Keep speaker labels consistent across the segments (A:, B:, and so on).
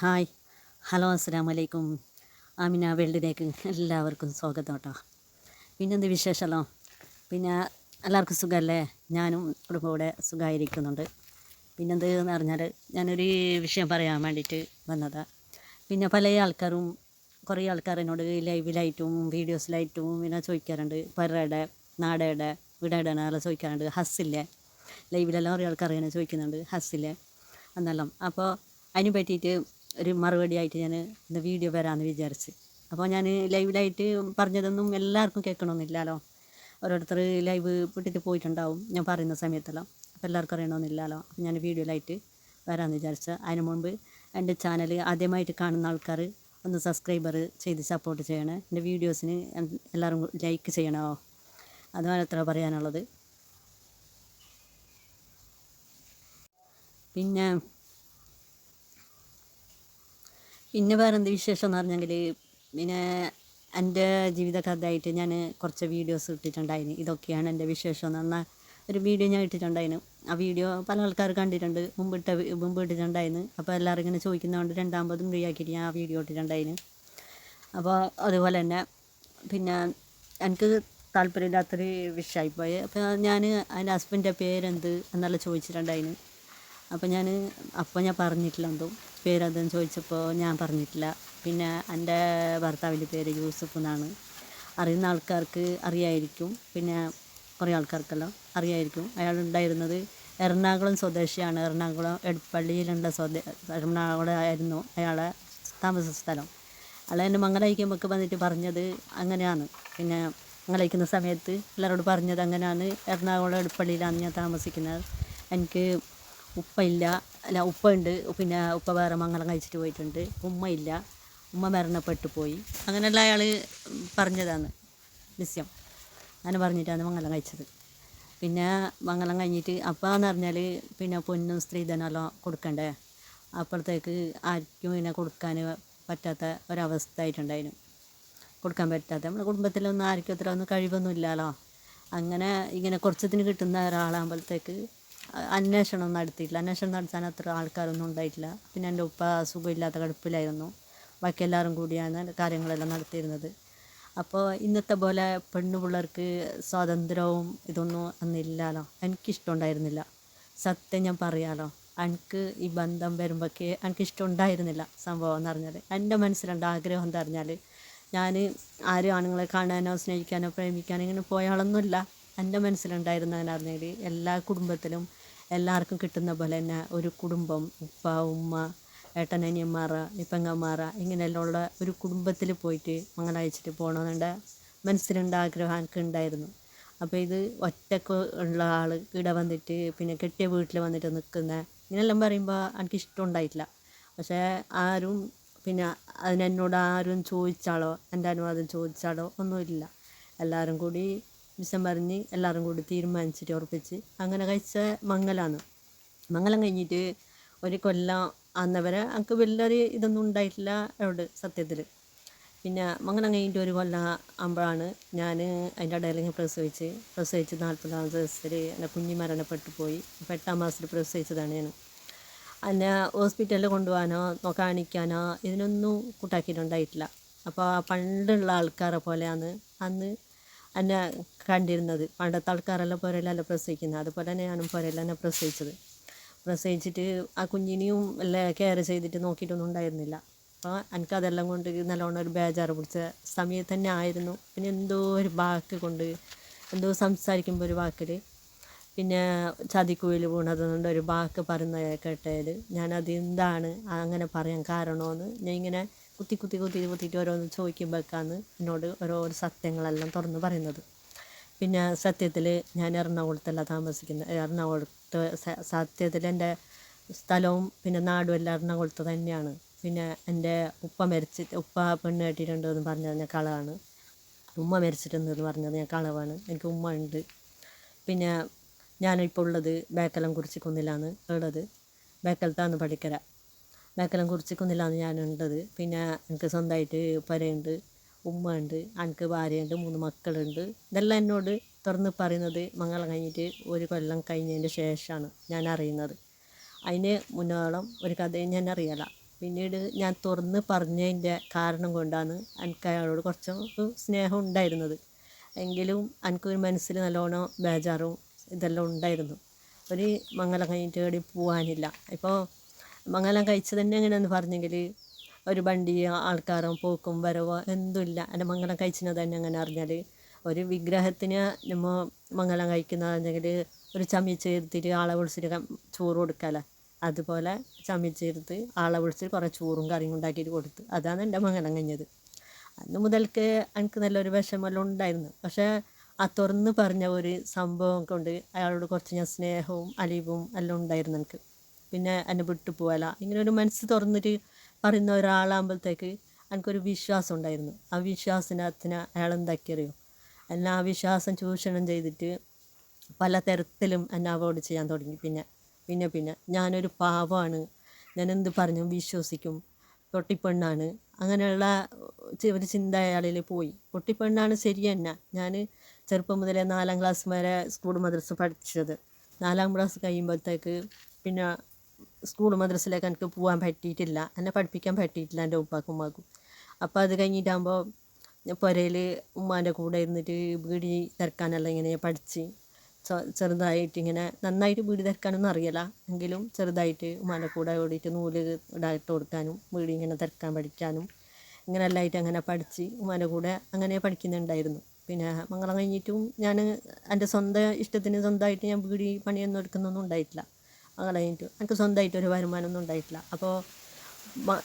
A: Hi. Hello അസ്സാം വലൈക്കും ആമിന വേൾഡിലേക്ക് എല്ലാവർക്കും സ്വാഗതം കേട്ടോ. പിന്നെന്ത് വിശേഷമല്ലോ? പിന്നെ എല്ലാവർക്കും സുഖമല്ലേ? ഞാനും കുടുംബത്തോടെ സുഖമായിരിക്കുന്നുണ്ട്. പിന്നെന്ത് എന്ന് പറഞ്ഞാൽ ഞാനൊരു വിഷയം പറയാൻ വേണ്ടിയിട്ട് വന്നതാണ് പിന്നെ പല ആൾക്കാരും കുറേ ആൾക്കാർ എന്നോട് ലൈവിലായിട്ടും വീഡിയോസിലായിട്ടും പിന്നെ ചോദിക്കാറുണ്ട്. പരയുടെ നാടയുടെ വീടയുടെ എല്ലാം ചോദിക്കാറുണ്ട്. ഹസ്സില്ലേ ലൈവിലെല്ലാം കുറേ ആൾക്കാർ ഇങ്ങനെ ചോദിക്കുന്നുണ്ട്. ഹസ്സില്ലേ എന്നെല്ലാം അപ്പോൾ അതിന് പറ്റിയിട്ട് ഒരു മറുപടി ആയിട്ട് ഞാൻ ഇന്ന് വീഡിയോ വരാമെന്ന് വിചാരിച്ച്. അപ്പോൾ ഞാൻ ലൈവിലായിട്ട് പറഞ്ഞതൊന്നും എല്ലാവർക്കും കേൾക്കണമെന്നില്ലല്ലോ ഓരോരുത്തർ ലൈവ് വിട്ടിട്ട് പോയിട്ടുണ്ടാവും ഞാൻ പറയുന്ന സമയത്തെല്ലാം. അപ്പോൾ എല്ലാവർക്കും അറിയണമെന്നില്ലല്ലോ അപ്പോൾ ഞാൻ വീഡിയോയിലായിട്ട് വരാമെന്ന് വിചാരിച്ച അതിന് മുൻപ് എന്റെ ചാനൽ ആദ്യമായിട്ട് കാണുന്ന ആൾക്കാർ ഒന്ന് സബ്സ്ക്രൈബർ ചെയ്ത് സപ്പോർട്ട് ചെയ്യണേ. എന്റെ വീഡിയോസിന് എല്ലാവരും ലൈക്ക് ചെയ്യണോ? അതാണ് അത്ര പറയാനുള്ളത്. പിന്നെ പിന്നെ വേറെ എന്ത് വിശേഷം എന്ന് പറഞ്ഞെങ്കിൽ പിന്നെ എന്റെ ജീവിതകഥയായിട്ട് ഞാൻ കുറച്ച് വീഡിയോസ് ഇട്ടിട്ടുണ്ടായിരുന്നു ഇതൊക്കെയാണ് എന്റെ വിശേഷം. എന്ന് പറഞ്ഞാൽ ഒരു വീഡിയോ ഞാൻ ഇട്ടിട്ടുണ്ടായിരുന്നു ആ വീഡിയോ പല ആൾക്കാർ കണ്ടിട്ടുണ്ട്. മുമ്പിട്ട മുമ്പ് ഇട്ടിട്ടുണ്ടായിരുന്നു അപ്പോൾ എല്ലാവരും ഇങ്ങനെ ചോദിക്കുന്നതുകൊണ്ട് രണ്ടാമതും ഫ്രീ ആക്കിയിട്ട് ഞാൻ ആ വീഡിയോ ഇട്ടിട്ടുണ്ടായിരുന്നു അപ്പോൾ അതുപോലെ തന്നെ പിന്നെ എനിക്ക് താല്പര്യമില്ലാത്തൊരു വിഷയമായിപ്പോയി അപ്പോൾ ഞാൻ അതിന്റെ ഹസ്ബൻഡിന്റെ പേരെന്ത് എന്നെല്ലാം ചോദിച്ചിട്ടുണ്ടായിരുന്നു അപ്പോൾ ഞാൻ അപ്പോൾ ഞാൻ പറഞ്ഞിട്ടില്ല എന്തോ. പേരെന്തെന്ന് ചോദിച്ചപ്പോൾ ഞാൻ പറഞ്ഞിട്ടില്ല. പിന്നെ എന്റെ ഭർത്താവിന്റെ പേര് യൂസഫ് എന്നാണ്. അറിയുന്ന ആൾക്കാർക്ക് അറിയായിരിക്കും. പിന്നെ കുറേ ആൾക്കാർക്കെല്ലാം അറിയായിരിക്കും. അയാൾ ഉണ്ടായിരുന്നത് എറണാകുളം സ്വദേശിയാണ്. എറണാകുളം എടപ്പള്ളിയിലുള്ള സ്വദേ എറണാകുളം ആയിരുന്നു അയാളെ താമസ സ്ഥലം. അയാൾ എന്നെ മംഗലയിക്കുമ്പോൾ വന്നിട്ട് പറഞ്ഞത് അങ്ങനെയാണ്. പിന്നെ മംഗലയിക്കുന്ന സമയത്ത് എല്ലാവരോട് പറഞ്ഞത് അങ്ങനെയാണ്. എറണാകുളം എടപ്പള്ളിയിലാണ് ഞാൻ താമസിക്കുന്നത്. എനിക്ക് ഉപ്പ ഇല്ല അല്ല ഉപ്പ ഉണ്ട് പിന്നെ ഉപ്പ വേറെ മംഗലം കഴിച്ചിട്ട് പോയിട്ടുണ്ട്. ഉമ്മയില്ല. ഉമ്മ മരണപ്പെട്ടു പോയി അങ്ങനെയുള്ള അയാൾ പറഞ്ഞതാണ്. നിസ്യം അങ്ങനെ പറഞ്ഞിട്ടാണ് മംഗലം കഴിച്ചത്. പിന്നെ മംഗലം കഴിഞ്ഞിട്ട് അപ്പാന്ന് പറഞ്ഞാൽ പിന്നെ പൊന്നും സ്ത്രീധനമെല്ലാം കൊടുക്കണ്ടേ? അപ്പോഴത്തേക്ക് ആർക്കും പിന്നെ കൊടുക്കാൻ പറ്റാത്ത ഒരവസ്ഥ ആയിട്ടുണ്ടായിരുന്നു കൊടുക്കാൻ പറ്റാത്ത. നമ്മുടെ കുടുംബത്തിലൊന്നും ആർക്കും അത്ര ഒന്നും കഴിവൊന്നും ഇല്ലല്ലോ അങ്ങനെ ഇങ്ങനെ കുറച്ചതിന് കിട്ടുന്ന ഒരാളാകുമ്പോഴത്തേക്ക് അന്വേഷണം നടത്തിയിട്ടില്ല. അന്വേഷണം നടത്താൻ അത്ര ആൾക്കാരൊന്നും ഉണ്ടായിട്ടില്ല. പിന്നെ എന്റെ ഉപ്പ സുഖമില്ലാത്ത കടുപ്പിലായിരുന്നു. ബാക്കി എല്ലാവരും കൂടിയാണ് കാര്യങ്ങളെല്ലാം നടത്തിയിരുന്നത്. അപ്പോൾ ഇന്നത്തെ പോലെ പെണ്ണു പിള്ളേർക്ക് സ്വാതന്ത്ര്യവും ഇതൊന്നും അന്നില്ലല്ലോ എനിക്കിഷ്ടമുണ്ടായിരുന്നില്ല. സത്യം ഞാൻ പറയാലോ എനിക്ക് ഈ ബന്ധം വരുമ്പോഴേക്ക് എനിക്കിഷ്ടം ഉണ്ടായിരുന്നില്ല സംഭവം എന്ന് പറഞ്ഞാൽ. എന്റെ മനസ്സിലുണ്ട് ആഗ്രഹം എന്ന് പറഞ്ഞാൽ. ഞാൻ ആരും ആണുങ്ങളെ കാണാനോ സ്നേഹിക്കാനോ പ്രേമിക്കാനോ ഇങ്ങനെ പോയാളൊന്നുമില്ല എന്റെ മനസ്സിലുണ്ടായിരുന്നതെന്ന് പറഞ്ഞാൽ എല്ലാ കുടുംബത്തിലും എല്ലാവർക്കും കിട്ടുന്ന പോലെ തന്നെ ഒരു കുടുംബം ഉപ്പ ഉമ്മ ഏട്ടനനിയന്മാർ പെങ്ങന്മാർ ഇങ്ങനെയെല്ലാം ഉള്ള ഒരു കുടുംബത്തിൽ പോയിട്ട് മംഗലയച്ചിട്ട് പോകണമെന്നുണ്ട് മനസ്സിലുണ്ട് ആഗ്രഹം എനിക്ക് ഉണ്ടായിരുന്നു. അപ്പോൾ ഇത് ഒറ്റയ്ക്ക് ഉള്ള ആൾ ഇവിടെ വന്നിട്ട് പിന്നെ കെട്ടിയ വീട്ടിൽ വന്നിട്ട് നിൽക്കുന്ന ഇങ്ങനെയെല്ലാം പറയുമ്പോൾ എനിക്ക് ഇഷ്ടമുണ്ടായിട്ടില്ല പക്ഷേ ആരും പിന്നെ അതിനെന്നോട് ആരും ചോദിച്ചാലോ എന്റെ അനുവാദം ചോദിച്ചാലോ ഒന്നുമില്ല. എല്ലാവരും കൂടി വിഷം പറഞ്ഞ് എല്ലാവരും കൂടി തീരുമാനിച്ചിട്ട് ഉറപ്പിച്ച് അങ്ങനെ കഴിച്ച മംഗലാണ്. മംഗലം കഴിഞ്ഞിട്ട് ഒരു കൊല്ലം അന്നവരെ എനിക്ക് വലിയൊരു ഇതൊന്നും ഉണ്ടായിട്ടില്ല അവിടെ സത്യത്തിൽ പിന്നെ മംഗലം കഴിഞ്ഞിട്ട് ഒരു കൊല്ലം ആകുമ്പോഴാണ് ഞാൻ അതിന്റെ ഇടയിൽ പ്രസവിച്ച് പ്രസവിച്ച് നാൽപ്പതാം ദിവസത്തിൽ എന്റെ കുഞ്ഞി മരണപ്പെട്ടു പോയി. അപ്പോൾ എട്ടാം മാസത്തിൽ പ്രസവിച്ചതാണ് ഞാൻ എന്നെ ഹോസ്പിറ്റലിൽ കൊണ്ടുപോകാനോ കാണിക്കാനോ ഇതിനൊന്നും കൂട്ടാക്കിയിട്ടുണ്ടായിട്ടില്ല. അപ്പോൾ പണ്ടുള്ള ആൾക്കാരെ പോലെയാണ് അന്ന് എന്നെ കണ്ടിരുന്നത്. പണ്ടത്തെ ആൾക്കാരെല്ലാം പുരയിലല്ല പ്രസവിക്കുന്നത്. അതുപോലെ തന്നെ ഞാനും പുരയിൽ തന്നെ പ്രസവിച്ചത്. പ്രസവിച്ചിട്ട് ആ കുഞ്ഞിനെയും എല്ലാം കെയർ ചെയ്തിട്ട് നോക്കിയിട്ടൊന്നും ഉണ്ടായിരുന്നില്ല. അപ്പോൾ എനിക്കതെല്ലാം കൊണ്ട് നല്ലോണം ഒരു ബേജാറ് പിടിച്ച സമയത്ത് തന്നെ ആയിരുന്നു. പിന്നെ എന്തോ ഒരു വാക്ക് കൊണ്ട് എന്തോ സംസാരിക്കുമ്പോൾ ഒരു വാക്കിൽ പിന്നെ ചതിക്കുയിൽ വീണതുകൊണ്ട് ഒരു വാക്ക് പറയുന്ന കേട്ടതിൽ ഞാനത് എന്താണ് അങ്ങനെ പറയാൻ കാരണമെന്ന് ഞാൻ ഇങ്ങനെ കുത്തി കുത്തി കുത്തി കുത്തിയിട്ട് ഓരോന്ന് ചോദിക്കുമ്പോഴേക്കാണ് എന്നോട് ഓരോ സത്യങ്ങളെല്ലാം തുറന്ന് പറയുന്നത്. പിന്നെ സത്യത്തിൽ ഞാൻ എറണാകുളത്തല്ല താമസിക്കുന്നത് എറണാകുളത്ത് സത്യത്തിൽ എന്റെ സ്ഥലവും പിന്നെ നാടും എല്ലാം എറണാകുളത്ത് തന്നെയാണ്. പിന്നെ എന്റെ ഉപ്പ മരിച്ചിട്ട് ഉപ്പ പെണ്ണ് എന്ന് പറഞ്ഞത് ഞാൻ കളവാണ്. ഉമ്മ മരിച്ചിട്ടുണ്ടെന്ന് പറഞ്ഞത് ഞാൻ കളവാണ്. എനിക്ക് ഉമ്മ ഉണ്ട്. പിന്നെ ഞാനിപ്പോൾ ഉള്ളത് ബേക്കലം കുറിച്ചിക്കുന്നിലാണ് ഉള്ളത്. ബേക്കലത്താണ് പഠിക്കര. ബേക്കലം കുറിച്ചിക്കുന്നിലാണ് ഞാനുണ്ടത്. പിന്നെ എനിക്ക് സ്വന്തമായിട്ട് പുരയുണ്ട് ഉമ്മ ഉണ്ട് എനിക്ക് ഭാര്യയുണ്ട് മൂന്ന് മക്കളുണ്ട്. ഇതെല്ലാം എന്നോട് തുറന്ന് പറയുന്നത് മംഗളം കഴിഞ്ഞിട്ട് ഒരു കൊല്ലം കഴിഞ്ഞതിന്റെ ശേഷമാണ് ഞാൻ അറിയുന്നത്. അതിന് മുന്നോളം ഒരു കഥയും ഞാൻ അറിയില്ല
B: പിന്നീട് ഞാൻ തുറന്ന് പറഞ്ഞതിന്റെ കാരണം കൊണ്ടാണ് എനിക്ക് അയാളോട് കുറച്ച് സ്നേഹം ഉണ്ടായിരുന്നത്. എങ്കിലും എനിക്കൊരു മനസ്സിൽ നല്ലോണം ബേജാറും ഇതെല്ലാം ഉണ്ടായിരുന്നു. ഒരു മംഗളം കഴിഞ്ഞിട്ട് എവിടെയും പോകാനില്ല. ഇപ്പോൾ മംഗലം കഴിച്ചത് തന്നെ എങ്ങനെയാണെന്ന് പറഞ്ഞെങ്കിൽ ഒരു വണ്ടി ആൾക്കാരും പോക്കും വരവോ എന്തുമില്ല എന്റെ മംഗലം കഴിച്ചത് തന്നെ അങ്ങനെ അറിഞ്ഞാൽ ഒരു വിഗ്രഹത്തിന് നമ്മ മംഗലം കഴിക്കുന്നതെങ്കിൽ ഒരു ചമ്മിച്ചെടുത്തിട്ട് ആളെ വിളിച്ചിട്ട് ചോറ് കൊടുക്കാമല്ലോ അതുപോലെ ചമ്മിച്ചെടുത്ത് ആളെ വിളിച്ചിട്ട് കുറേ ചോറും കറിയും ഉണ്ടാക്കിയിട്ട് കൊടുത്ത്. അതാണ് എന്റെ മംഗലം കഴിഞ്ഞത്. അന്ന് മുതൽക്ക് എനിക്ക് നല്ലൊരു വിഷമെല്ലാം ഉണ്ടായിരുന്നു. പക്ഷേ ആ തുറന്ന് പറഞ്ഞ ഒരു സംഭവം കൊണ്ട് അയാളോട് കുറച്ച് ഞാൻ സ്നേഹവും അലിവും എല്ലാം ഉണ്ടായിരുന്നു എനിക്ക്. പിന്നെ എന്നെ വിട്ടു പോകല ഇങ്ങനെ ഒരു മനസ്സ് തുറന്നിട്ട് പറയുന്ന ഒരാളാകുമ്പോഴത്തേക്ക് എനിക്കൊരു വിശ്വാസം ഉണ്ടായിരുന്നു. ആ വിശ്വാസത്തിനകത്തിന് അയാൾ എന്താക്കിയറിയോ എന്നെ ആ വിശ്വാസം ചൂഷണം ചെയ്തിട്ട് പല തരത്തിലും എന്നെ അവോയ്ഡ് ചെയ്യാൻ തുടങ്ങി. പിന്നെ പിന്നെ പിന്നെ. ഞാനൊരു പാവമാണ്. ഞാൻ എന്ത് പറഞ്ഞു വിശ്വസിക്കും. പൊട്ടിപ്പെണ്ണാണ്. അങ്ങനെയുള്ള ഒരു ചിന്ത അയാളിൽ പോയി. പൊട്ടിപ്പെണ്ണാണ് ശരി തന്നെ. ഞാൻ ചെറുപ്പം മുതലേ നാലാം ക്ലാസ് വരെ സ്കൂൾ മദ്രസ പഠിച്ചത്. നാലാം ക്ലാസ് കഴിയുമ്പോഴത്തേക്ക് പിന്നെ സ്കൂൾ മദ്രസയിലേക്ക് എനിക്ക് പോകാൻ പറ്റിയിട്ടില്ല. എന്നെ പഠിപ്പിക്കാൻ പറ്റിയിട്ടില്ല എന്റെ ഉപ്പാക്കും ഉമ്മാക്കും. അപ്പോൾ അത് കഴിഞ്ഞിട്ടാകുമ്പോൾ പുരയിൽ ഉമ്മാന്റെ കൂടെ ഇരുന്നിട്ട് വീടി തിരക്കാനെല്ലാം ഇങ്ങനെ പഠിച്ച് ചെറുതായിട്ട് ഇങ്ങനെ നന്നായിട്ട് വീട് തിരക്കാനൊന്നും അറിയില്ല. എങ്കിലും ചെറുതായിട്ട് ഉമ്മാന്റെ കൂടെ ഓടിയിട്ട് നൂൽ ഇടായിട്ട് കൊടുക്കാനും വീട് ഇങ്ങനെ തിരക്കാൻ പഠിക്കാനും ഇങ്ങനെ എല്ലായിട്ട് അങ്ങനെ പഠിച്ച് ഉമ്മാന്റെ കൂടെ അങ്ങനെ പഠിക്കുന്നുണ്ടായിരുന്നു. പിന്നെ മംഗളം കഴിഞ്ഞിട്ടും ഞാൻ എന്റെ സ്വന്തം ഇഷ്ടത്തിന് സ്വന്തമായിട്ട് ഞാൻ ബീഡി പണിയൊന്നും എടുക്കുന്നൊന്നും ഉണ്ടായിട്ടില്ല. മംഗളം കഴിഞ്ഞിട്ട്. എനിക്ക് സ്വന്തമായിട്ട് ഒരു വരുമാനമൊന്നും ഉണ്ടായിട്ടില്ല. അപ്പോൾ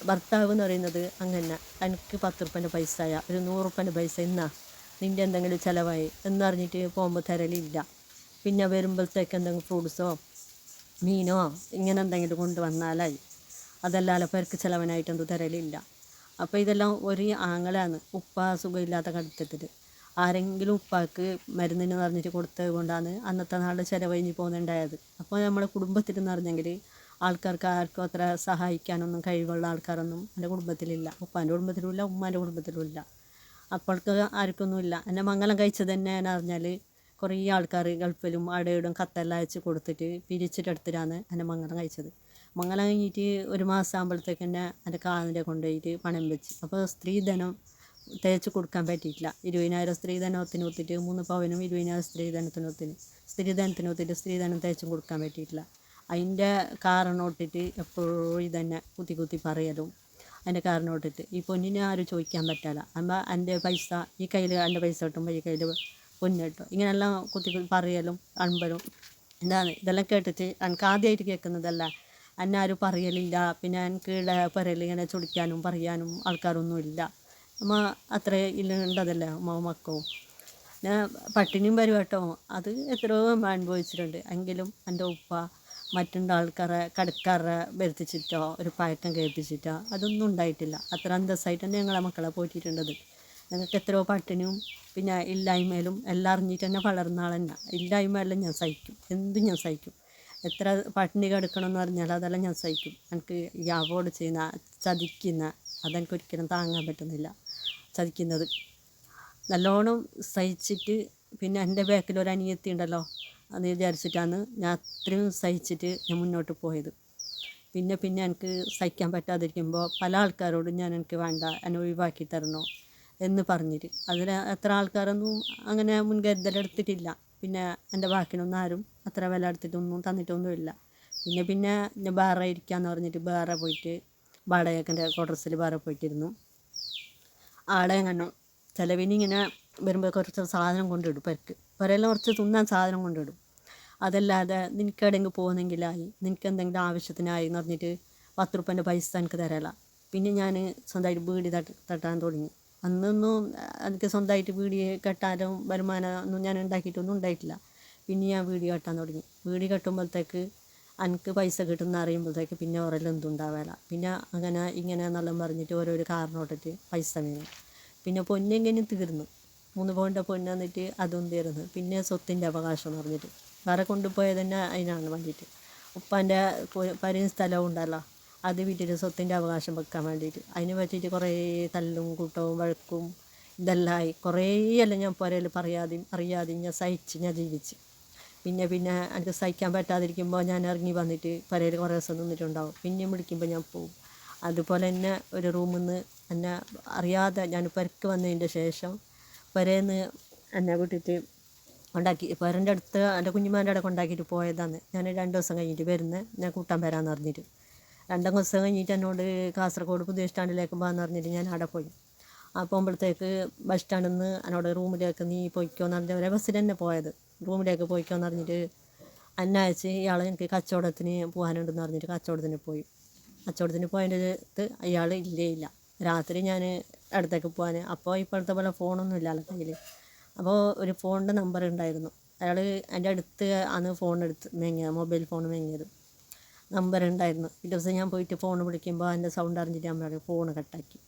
B: ഭർത്താവ് എന്ന് പറയുന്നത് അങ്ങനെ എനിക്ക് പത്ത് റുപ്യന്റെ പൈസ ആയ ഒരു നൂറ് റുപ്യന്റെ പൈസ ഇന്നാ. നിന്റെ എന്തെങ്കിലും ചിലവായി. എന്നറിഞ്ഞിട്ട് പോകുമ്പോൾ തരലില്ല പിന്നെ വരുമ്പോഴത്തേക്ക് എന്തെങ്കിലും ഫ്രൂട്ട്സോ മീനോ ഇങ്ങനെ എന്തെങ്കിലും കൊണ്ടുവന്നാലായി അതല്ലാതെ പേർക്ക് ചിലവനായിട്ടൊന്നും തരലില്ല അപ്പോൾ ഇതെല്ലാം ഒരു ആങ്ങളാണ് ഉപ്പ സുഖമില്ലാത്ത കടുത്തിട്ട് ആരെങ്കിലും ഉപ്പാക്ക് മരുന്നിന് പറഞ്ഞിട്ട് കൊടുത്തത് കൊണ്ടാണ് അന്നത്തെ നാളെ ചിലവഴിഞ്ഞ് പോകുന്നുണ്ടായത് അപ്പോൾ നമ്മുടെ കുടുംബത്തിൽ എന്ന് പറഞ്ഞെങ്കിൽ ആൾക്കാർക്ക് ആർക്കും അത്ര സഹായിക്കാനൊന്നും കഴിവുള്ള ആൾക്കാരൊന്നും എന്റെ കുടുംബത്തിലില്ല. ഉപ്പാന്റെ കുടുംബത്തിലുമില്ല ഉമ്മാന്റെ കുടുംബത്തിലുമില്ല. അപ്പോൾക്ക് ആർക്കൊന്നുമില്ല. എന്നെ മംഗലം കഴിച്ചത് തന്നെ അറിഞ്ഞാൽ കുറേ ആൾക്കാർ ഗൾഫിലും അടയിടും കത്തെല്ലാം അയച്ച് കൊടുത്തിട്ട് പിരിച്ചിട്ടെടുത്തിട്ടാണ് എന്റെ മംഗലം കഴിച്ചത്. മംഗലം കഴിഞ്ഞിട്ട് ഒരു മാസം ആകുമ്പോഴത്തേക്ക് തന്നെ എന്റെ കാതിന്റെ കൊണ്ടുപോയിട്ട് പണം വെച്ച്. അപ്പോൾ സ്ത്രീധനം തേച്ച് കൊടുക്കാൻ പറ്റിയിട്ടില്ല. ഇരുപതിനായിരം സ്ത്രീധനത്തിന് ഒത്തിട്ട് മൂന്ന് പവനും ഇരുപതിനായിരം സ്ത്രീധനത്തിന് ഒത്തിന് സ്ത്രീധനത്തിന് ഒത്തിട്ട് സ്ത്രീധനം തേച്ചും കൊടുക്കാൻ പറ്റിയിട്ടില്ല. അതിന്റെ കാരണം ഇട്ടിട്ട് എപ്പോഴും ഇതന്നെ കുത്തി കുത്തി പറയലും. അതിന്റെ കാരണം ഇട്ടിട്ട് ഈ പൊന്നിനെ ആരും ചോദിക്കാൻ പറ്റില്ല. അമ്മ എന്റെ പൈസ ഈ കയ്യിൽ എന്റെ പൈസ കിട്ടുമ്പോൾ ഈ കയ്യിൽ പൊന്ന് കിട്ടും. ഇങ്ങനെയെല്ലാം കുത്തി പറയലും അൻപലും. എന്താണ്? ഇതെല്ലാം കേട്ടിട്ട് എനിക്ക് ആദ്യമായിട്ട് കേൾക്കുന്നതല്ല. എന്നെ ആരും പറയലില്ല. പിന്നെ എനിക്ക് ഇവിടെ പറയൽ ഇങ്ങനെ ചൊടിക്കാനും പറയാനും ആൾക്കാരൊന്നും ഇല്ല അമ്മ അത്ര ഇല്ലണ്ടതല്ല അമ്മ മക്കവും ഞാൻ പട്ടിണിയും പരിവട്ടോ അത് എത്രയോ അനുഭവിച്ചിട്ടുണ്ട്. എങ്കിലും എന്റെ ഉപ്പ മറ്റുള്ള ആൾക്കാരെ കടക്കാരെ വരുത്തിച്ചിട്ടോ ഒരു പഴക്കം കേൾപ്പിച്ചിട്ടോ അതൊന്നും ഉണ്ടായിട്ടില്ല. അത്ര അന്തസ്സായിട്ട് തന്നെ ഞങ്ങളെ മക്കളെ പോറ്റിയിട്ടുണ്ടത്. ഞങ്ങൾക്ക് എത്രയോ പട്ടിണിയും പിന്നെ ഇല്ലായ്മയിലും എല്ലാം അറിഞ്ഞിട്ട് തന്നെ വളർന്ന ആളെന്നെ. ഇല്ലായ്മയെല്ലാം ഞാൻ സഹിക്കും. എന്തും ഞാൻ സഹിക്കും. എത്ര പട്ടിണി കിടക്കണമെന്ന് പറഞ്ഞാൽ അതെല്ലാം ഞാൻ സഹിക്കും. എനിക്ക് അവോയ്ഡ് ചെയ്യുന്ന ചതിക്കുന്ന അതെനിക്ക് ഒരിക്കലും താങ്ങാൻ പറ്റുന്നില്ല. ചതിക്കുന്നത്. നല്ലോണം സഹിച്ചിട്ട് പിന്നെ എന്റെ ബാക്കിൽ ഒരു അനിയത്തി ഉണ്ടല്ലോ അത് വിചാരിച്ചിട്ടാണ് ഞാൻ അത്രയും സഹിച്ചിട്ട് ഞാൻ മുന്നോട്ട് പോയത്. പിന്നെ പിന്നെ എനിക്ക് സഹിക്കാൻ പറ്റാതിരിക്കുമ്പോൾ പല ആൾക്കാരോടും ഞാൻ എനിക്ക് വേണ്ട എന്നെ ഒഴിവാക്കി തരണോ എന്ന് പറഞ്ഞിട്ട്. അതിൽ എത്ര ആൾക്കാരൊന്നും അങ്ങനെ മുൻകരുതലെടുത്തിട്ടില്ല പിന്നെ എന്റെ ബാക്കിനൊന്നും ആരും അത്ര വില എടുത്തിട്ടൊന്നും തന്നിട്ടൊന്നുമില്ല. പിന്നെ പിന്നെ ഞാൻ വേറെ എന്ന് പറഞ്ഞിട്ട് വേറെ പോയിട്ട് വാടകയ്ക്കെന്റെ ക്വാർട്ടേഴ്സിൽ വേറെ പോയിട്ടിരുന്നു. ആടെ എങ്ങനെ ചിലവിനിങ്ങനെ വരുമ്പോൾ കുറച്ച് സാധനം കൊണ്ടിടും പെരക്ക്. പെരയിൽ കുറച്ച് തിന്നാൻ സാധനം കൊണ്ടിടും. അതല്ലാതെ നിനക്ക് എവിടെയെങ്കിലും പോകുന്നെങ്കിലായി നിനക്ക് എന്തെങ്കിലും ആവശ്യത്തിനായി എന്ന് പറഞ്ഞിട്ട് പത്ത് റുപ്യന്റെ പൈസ എനിക്ക് തരാല. പിന്നെ ഞാൻ സ്വന്തമായിട്ട് വീട് തട്ട് തട്ടാൻ തുടങ്ങി. അന്നൊന്നും എനിക്ക് സ്വന്തമായിട്ട് വീട് കെട്ടാനും വരുമാനം ഒന്നും ഞാൻ ഉണ്ടാക്കിയിട്ടൊന്നും ഉണ്ടായിട്ടില്ല. പിന്നെ ഞാൻ വീട് കെട്ടാൻ തുടങ്ങി. വീട് കെട്ടുമ്പോഴത്തേക്ക് എനിക്ക് പൈസ കിട്ടുന്ന അറിയുമ്പോഴത്തേക്ക് പിന്നെ ഓരോ എന്തും ഉണ്ടാവില്ല പിന്നെ അങ്ങനെ ഇങ്ങനെ എന്നെല്ലാം പറഞ്ഞിട്ട് ഓരോരോ കാരണം ഇട്ടിട്ട് പൈസ വീണു. പിന്നെ പൊന്നെങ്കിലും തീർന്നു? മൂന്ന് പൗണ്ട പൊന്ന് വന്നിട്ട് അതും തീർന്നു. പിന്നെ സ്വത്തിന്റെ അവകാശം എന്ന് പറഞ്ഞിട്ട്. വേറെ കൊണ്ടുപോയത് തന്നെ അതിനാണ് വേണ്ടിയിട്ട്. ഉപ്പാന്റെ പരയും സ്ഥലവും ഉണ്ടല്ലോ. അത് വിറ്റിട്ട് സ്വത്തിന്റെ അവകാശം വെക്കാൻ വേണ്ടിയിട്ട്. അതിന് പറ്റിയിട്ട് കുറേ തല്ലും കൂട്ടവും വഴക്കും ഇതെല്ലാം ആയി. കുറേ അല്ല ഞാൻ പുരയിൽ പറയാതെയും അറിയാതെയും ഞാൻ സഹിച്ച് ഞാൻ ജീവിച്ച്. പിന്നെ പിന്നെ എനിക്ക് സഹിക്കാൻ പറ്റാതിരിക്കുമ്പോൾ ഞാൻ ഇറങ്ങി വന്നിട്ട് പരയിൽ കുറേ ദിവസം നിന്നിട്ടുണ്ടാവും. പിന്നെയും വിളിക്കുമ്പോൾ ഞാൻ പോവും. അതുപോലെ തന്നെ ഒരു റൂമിൽ നിന്ന് എന്നെ അറിയാതെ ഞാൻ പെരക്ക് വന്നതിന്റെ ശേഷം പെരേന്ന് എന്നെ വിട്ടിട്ട് ഉണ്ടാക്കി പെരന്റെ അടുത്ത് എന്റെ കുഞ്ഞുമാന്റെ അവിടെ കൊണ്ടാക്കിയിട്ട് പോയതാണ്. ഞാൻ രണ്ട് ദിവസം കഴിഞ്ഞിട്ട് വരുന്നത് ഞാൻ കൂട്ടാൻ വരാമെന്ന് പറഞ്ഞിട്ട്. രണ്ടാം ദിവസം കഴിഞ്ഞിട്ട് എന്നോട് കാസർഗോഡ് പുതിയ സ്റ്റാൻഡിലേക്ക് പോകാമെന്ന് പറഞ്ഞിട്ട് ഞാൻ അവിടെ പോയി. ആ പോകുമ്പോഴത്തേക്ക് ബസ് സ്റ്റാൻഡിൽ നിന്ന് എന്നോട് റൂമിലേക്ക് നീ പോയിക്കോന്ന് പറഞ്ഞ ഒരേ ബസ്സിൽ തന്നെ പോയത്. റൂമിലേക്ക് പോയിക്കോന്ന് പറഞ്ഞിട്ട് അന്നാഴ്ച ഇയാൾ എനിക്ക് കച്ചവടത്തിന് പോകാനുണ്ടെന്ന് പറഞ്ഞിട്ട് കച്ചവടത്തിന് പോയി. കച്ചവടത്തിന് പോയതിന്റെ അടുത്ത് അയാൾ ഇല്ലേ ഇല്ല. രാത്രി ഞാൻ അടുത്തേക്ക് പോകാൻ അപ്പോൾ ഇപ്പോഴത്തെ പോലെ ഫോണൊന്നും ഇല്ലല്ലോ കയ്യിൽ അപ്പോൾ ഒരു ഫോണിന്റെ നമ്പർ ഉണ്ടായിരുന്നു. അയാൾ എന്റെ അടുത്ത് അന്ന് ഫോൺ എടുത്ത് മൊബൈൽ ഫോൺ മേങ്ങിയത്. നമ്പർ ഉണ്ടായിരുന്നു. ഈ ദിവസം ഞാൻ പോയിട്ട് ഫോൺ വിളിക്കുമ്പോൾ എന്റെ സൗണ്ട് അറിഞ്ഞിട്ട് അമ്മയുടെ ഫോൺ കട്ടാക്കി.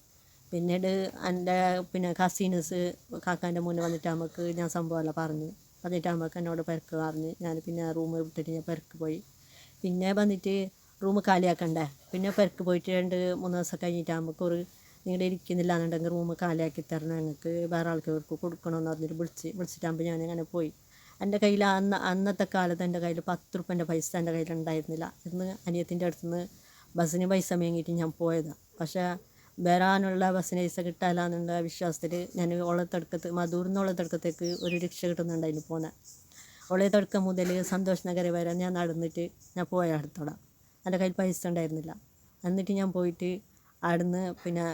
B: പിന്നീട് എന്റെ പിന്നെ കസീനസ് കാക്കാന്റെ മുന്നിൽ വന്നിട്ട് നമുക്ക് ഞാൻ സംഭവമല്ല പറഞ്ഞു. എന്നിട്ട് അമ്മയ്ക്ക് എന്നോട് പെരക്ക് പറഞ്ഞ് ഞാൻ പിന്നെ റൂം വിട്ടിട്ട് ഞാൻ പെരക്ക് പോയി. പിന്നെ വന്നിട്ട് റൂം കാലിയാക്കണ്ടേ? പിന്നെ പെരക്ക് പോയിട്ട് രണ്ട് മൂന്ന് ദിവസം കഴിഞ്ഞിട്ട് നമുക്ക് ഒരു നിങ്ങളുടെ ഇരിക്കുന്നില്ല എന്നുണ്ടെങ്കിൽ റൂം കാലിയാക്കി തരണം. ഞങ്ങൾക്ക് വേറെ ആൾക്കാർക്ക് കൊടുക്കണമെന്ന് പറഞ്ഞിട്ട് വിളിച്ച് വിളിച്ചിട്ടാകുമ്പോൾ ഞാൻ അങ്ങനെ പോയി. എന്റെ കയ്യിൽ അന്ന് അന്നത്തെ കാലത്ത് എന്റെ കയ്യിൽ പത്ത് റുപ്യന്റെ പൈസ എന്റെ കയ്യിൽ ഉണ്ടായിരുന്നില്ല ഇന്ന് അനിയത്തിന്റെ അടുത്തുനിന്ന് ബസ്സിന് പൈസ മേങ്ങിയിട്ട് ഞാൻ പോയതാണ് പക്ഷേ വരാനുള്ള ബസ്സിന് പൈസ കിട്ടാല്ല എന്നുള്ള വിശ്വാസത്തിൽ ഞാൻ ഒളത്തടുക്കത്ത് മധൂർന്ന് ഒളത്തടുക്കത്തേക്ക് ഒരു റിക്ഷ അതിന് പോന്നെ. ഒളത്തടുക്കം മുതൽ സന്തോഷ് നഗർ വരെ ഞാൻ നടന്നിട്ട് ഞാൻ പോയ അടുത്തോടാം. എന്റെ കയ്യിൽ പൈസ ഉണ്ടായിരുന്നില്ല. എന്നിട്ട് ഞാൻ പോയിട്ട് അവിടുന്ന് പിന്നെ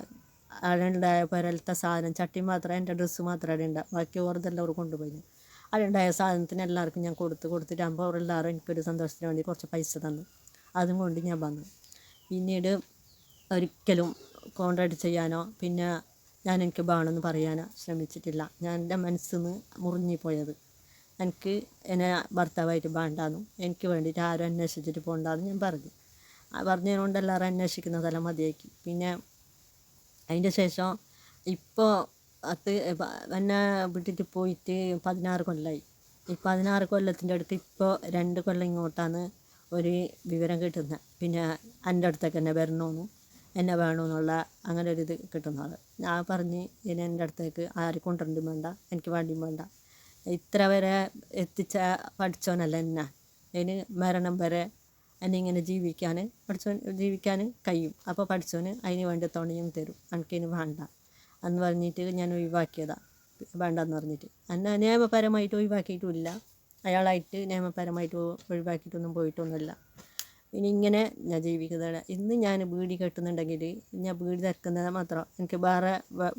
B: അവിടെ പുരലത്തെ സാധനം ചട്ടി മാത്രമേ എന്റെ ഡ്രസ്സ് മാത്രമേ അവിടെ ഉണ്ടാവും ബാക്കി ഓർതെല്ലാം കൊണ്ടുപോയി. അവിടെ സാധനത്തിന് എല്ലാവർക്കും ഞാൻ കൊടുത്ത് കൊടുത്തിട്ട് അമ്പ അവരെല്ലാവരും എനിക്കൊരു സന്തോഷത്തിന് വേണ്ടി കുറച്ച് പൈസ തന്നു. അതും കൊണ്ട് ഞാൻ വന്നു. പിന്നീട് ഒരിക്കലും കോൺട്രാക്ട് ചെയ്യാനോ പിന്നെ ഞാൻ എനിക്ക് വേണമെന്ന് പറയാനോ ശ്രമിച്ചിട്ടില്ല. ഞാൻ എന്റെ മനസ്സിൽ നിന്ന് മുറിഞ്ഞിപ്പോയത് എനിക്ക് എന്നെ ഭർത്താവായിട്ട് വേണ്ടാന്നും എനിക്ക് വേണ്ടിയിട്ട് ആരും അന്വേഷിച്ചിട്ട് പോകണ്ടെന്ന് ഞാൻ പറഞ്ഞു. പറഞ്ഞതുകൊണ്ട് എല്ലാവരും അന്വേഷിക്കുന്നതെല്ലാം മതിയാക്കി. പിന്നെ അതിന്റെ ശേഷം ഇപ്പോൾ അത് എന്നെ വിട്ടിട്ട് പോയിട്ട് പതിനാറ് കൊല്ലമായി ഈ പതിനാറ് കൊല്ലത്തിന്റെ അടുത്ത് ഇപ്പോൾ രണ്ട് കൊല്ലം ഇങ്ങോട്ടാണ് ഒരു വിവരം കിട്ടുന്നത്. പിന്നെ എന്റെ അടുത്തേക്ക് എന്നെ വരണമെന്നും. എന്നെ വേണമെന്നുള്ള അങ്ങനെ ഒരു ഇത് കിട്ടുന്നത്. ഞാൻ പറഞ്ഞ് ഇനി എന്റെ അടുത്തേക്ക് ആരും കൊണ്ടുവരണ്ടും വേണ്ട എനിക്ക് വേണ്ടിയും വേണ്ട. ഇത്ര വരെ എത്തിച്ച പഠിച്ചോനല്ല എന്നെ. ഇനി മരണം വരെ എന്നെ ഇങ്ങനെ ജീവിക്കാൻ പഠിച്ചോൻ ജീവിക്കാൻ കഴിയും. അപ്പോൾ പഠിച്ചോന് അതിന് വേണ്ടി തുണയും തരും. എനിക്കിനി വേണ്ട. എന്ന് പറഞ്ഞിട്ട് ഞാൻ ഒഴിവാക്കിയതാണ് വേണ്ടെന്ന് പറഞ്ഞിട്ട്. എന്നെ നിയമപരമായിട്ട് ഒഴിവാക്കിയിട്ടുമില്ല അയാളായിട്ട് നിയമപരമായിട്ട് ഒഴിവാക്കിയിട്ടൊന്നും പോയിട്ടൊന്നുമില്ല. പിന്നെ ഇങ്ങനെ ഞാൻ ജീവിക്കുന്നത് ഇന്ന് ഞാൻ ബീഡി കെട്ടുന്നുണ്ടെങ്കിൽ ഞാൻ വീട് തിരക്കുന്നത് മാത്രം. എനിക്ക് വേറെ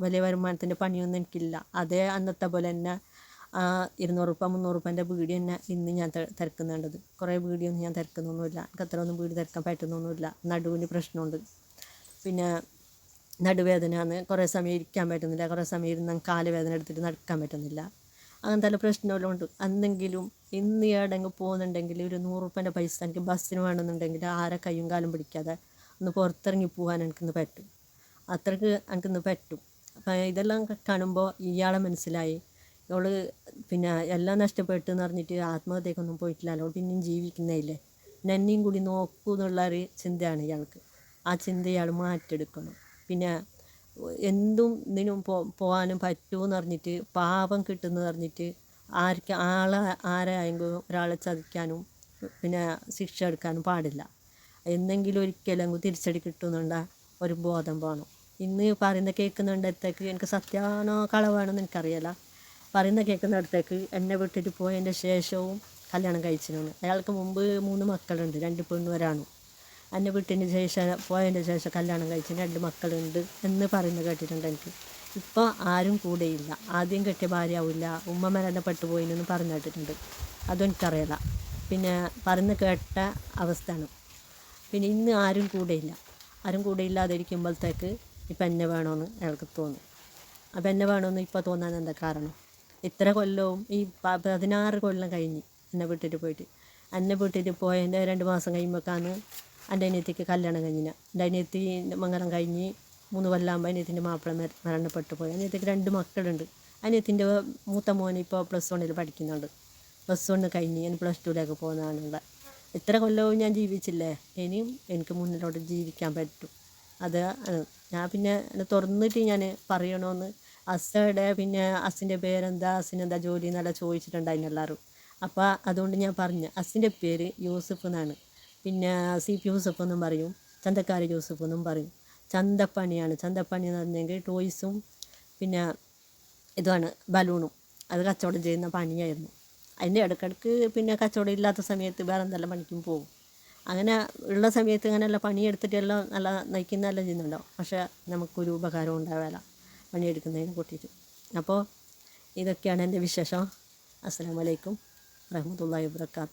B: വലിയ വരുമാനത്തിന്റെ പണിയൊന്നും എനിക്കില്ല. അതേ അന്നത്തെ പോലെ തന്നെ ഇരുന്നൂറ് റുപ്യ മുന്നൂറ് റുപ്യന്റെ ബീഡി തന്നെ ഇന്ന് ഞാൻ തിരക്കുന്നുണ്ടത് കുറേ ബീഡിയൊന്നും ഞാൻ തിരക്കുന്നൊന്നുമില്ല എനിക്ക് അത്ര ഒന്നും വീട് തിരക്കാൻ പറ്റുന്നൊന്നുമില്ല. നടുവിന് പ്രശ്നമുണ്ട്. പിന്നെ നടുവേദനയാണ്. കുറേ സമയം ഇരിക്കാൻ പറ്റുന്നില്ല. കുറേ സമയം ഇരുന്ന് കാലുവേദന എടുത്തിട്ട് നടക്കാൻ പറ്റുന്നില്ല. അങ്ങനത്തെ പ്രശ്നമെല്ലാം ഉണ്ട് അന്നെങ്കിലും ഇന്ന് എവിടെയെങ്കിലും പോകുന്നുണ്ടെങ്കിൽ ഒരു നൂറ് റുപ്യന്റെ പൈസ എനിക്ക് ബസ്സിന് വേണമെന്നുണ്ടെങ്കിൽ ആരെ കയ്യും കാലും പിടിക്കാതെ ഒന്ന് പുറത്തിറങ്ങി പോകാൻ എനിക്കിന്ന് പറ്റും. അത്രയ്ക്ക് എനിക്കിന്ന് പറ്റും. അപ്പം ഇതെല്ലാം കാണുമ്പോൾ ഇയാളെ മനസ്സിലായി. അവൾ പിന്നെ എല്ലാം നഷ്ടപ്പെട്ടു എന്ന് പറഞ്ഞിട്ട് ആത്മഹത്യക്കൊന്നും പോയിട്ടില്ലല്ലോ അവൾ പിന്നെയും ജീവിക്കുന്നതില്ലേ? എന്നെയും കൂടി നോക്കൂ എന്നുള്ളൊരു ചിന്തയാണ് ഇയാൾക്ക്. ആ ചിന്ത ഇയാൾ മാറ്റിയെടുക്കണം. പിന്നെ എന്തും ഇതിനും പോ പോകാനും പറ്റുമെന്ന് അറിഞ്ഞിട്ട് പാപം കിട്ടുമെന്ന് അറിഞ്ഞിട്ട് ആർക്ക് ആളെ ആരായെങ്കിലും ഒരാളെ ചതിക്കാനും പിന്നെ ശിക്ഷ എടുക്കാനും പാടില്ല. എന്തെങ്കിലും ഒരിക്കലും തിരിച്ചടി കിട്ടുന്നുണ്ട ഒരു ബോധം വേണം. ഇന്ന് പറയുന്ന കേൾക്കുന്നുണ്ടത്തേക്ക് എനിക്ക് സത്യാനോ കളവാണെന്ന് എനിക്കറിയില്ല. പറയുന്ന കേൾക്കുന്നിടത്തേക്ക് എന്നെ വിട്ടിട്ട് പോയതിന്റെ ശേഷവും കല്യാണം കഴിച്ചിരുന്നു. അയാൾക്ക് മുമ്പ് മൂന്ന് മക്കളുണ്ട്. രണ്ട് പെണ്ണുവരാണ് എന്നെ വിട്ടതിന് ശേഷം പോയതിന് ശേഷം കല്യാണം കഴിച്ച് രണ്ട് മക്കളുണ്ട് എന്ന് പറയുന്നത് കേട്ടിട്ടുണ്ട് എനിക്ക്. ഇപ്പോൾ ആരും കൂടെയില്ല. ആദ്യം കെട്ടിയ ഭാര്യ ആവില്ല ഉമ്മ മരണപ്പെട്ടു പോയിന്നൊന്നും പറഞ്ഞു കേട്ടിട്ടുണ്ട്. അതും എനിക്കറിയില്ല. പിന്നെ പറഞ്ഞു കേട്ട അവസ്ഥയാണ്. പിന്നെ ഇന്ന് ആരും കൂടെയില്ല. ആരും കൂടെ ഇല്ലാതിരിക്കുമ്പോഴത്തേക്ക് ഇപ്പം എന്നെ വേണമെന്ന് അയാൾക്ക് തോന്നും. അപ്പം എന്നെ വേണമെന്ന് ഇപ്പോൾ തോന്നാൻ എന്താ കാരണം? ഇത്ര കൊല്ലവും ഈ പതിനാറ് കൊല്ലം കഴിഞ്ഞ് എന്നെ വിട്ടിട്ട് പോയിട്ട്. എന്നെ വിട്ടിട്ട് പോയതിന്റെ രണ്ട് മാസം കഴിയുമ്പോഴേക്കാണ് എന്റെ അനിയത്തിക്ക് കല്യാണം കഴിഞ്ഞ എന്റെ അനിയത്തി മംഗലം കഴിഞ്ഞ് മൂന്ന് കൊല്ലാകുമ്പോൾ അനിയത്തിന്റെ മാപ്പിള മരണപ്പെട്ടു പോയി. അനിയത്തിക്ക് രണ്ട് മക്കളുണ്ട്. അനിയത്തിന്റെ മൂത്ത മോൻ ഇപ്പോൾ പ്ലസ് വണ്ണിൽ പഠിക്കുന്നുണ്ട്. പ്ലസ് വണ്ണ് കഴിഞ്ഞ് ഞാൻ പ്ലസ് ടുവിലേക്ക് പോകുന്നതാണുള്ള ഇത്ര കൊല്ലവും ഞാൻ ജീവിച്ചില്ലേ? ഇനിയും എനിക്ക് മുന്നിലോട്ട് ജീവിക്കാൻ പറ്റും. അത് ഞാൻ പിന്നെ തുറന്നിട്ട് ഞാൻ പറയണമെന്ന് അസയുടെ പിന്നെ അസിന്റെ പേരെന്താ? അസിനെന്താ ജോലി എന്നെല്ലാം ചോദിച്ചിട്ടുണ്ടായിരുന്നു എല്ലാവരും. അപ്പോൾ അതുകൊണ്ട് ഞാൻ പറഞ്ഞു അസിന്റെ പേര് യൂസഫ് എന്നാണ്. പിന്നെ സി പി യൂസഫ് എന്നും പറയും ചന്തക്കാരി ജോസഫ് എന്നും പറയും. ചന്തപ്പണിയാണ്. ചന്തപ്പണി എന്ന് പറഞ്ഞെങ്കിൽ ടോയ്സും പിന്നെ ഇതുമാണ് ബലൂണും. അത് കച്ചവടം ചെയ്യുന്ന പണിയായിരുന്നു. അതിന്റെ ഇടയ്ക്കിടയ്ക്ക് പിന്നെ കച്ചവടം ഇല്ലാത്ത സമയത്ത് വേറെ എന്തെല്ലാം പണിക്കും പോകും. അങ്ങനെ ഉള്ള സമയത്ത് അങ്ങനെയുള്ള പണിയെടുത്തിട്ടെല്ലാം നല്ല നയിക്കുന്നതെല്ലാം ചെയ്യുന്നുണ്ടാവും പക്ഷേ നമുക്കൊരു ഉപകാരം ഉണ്ടാവില്ല പണിയെടുക്കുന്നതിനെ കൂട്ടിയിട്ട്. അപ്പോൾ ഇതൊക്കെയാണ് എന്റെ വിശേഷം. അസ്സാം വലൈക്കും റഹ്മത്തുള്ളാഹി വാബർക്കാത്തു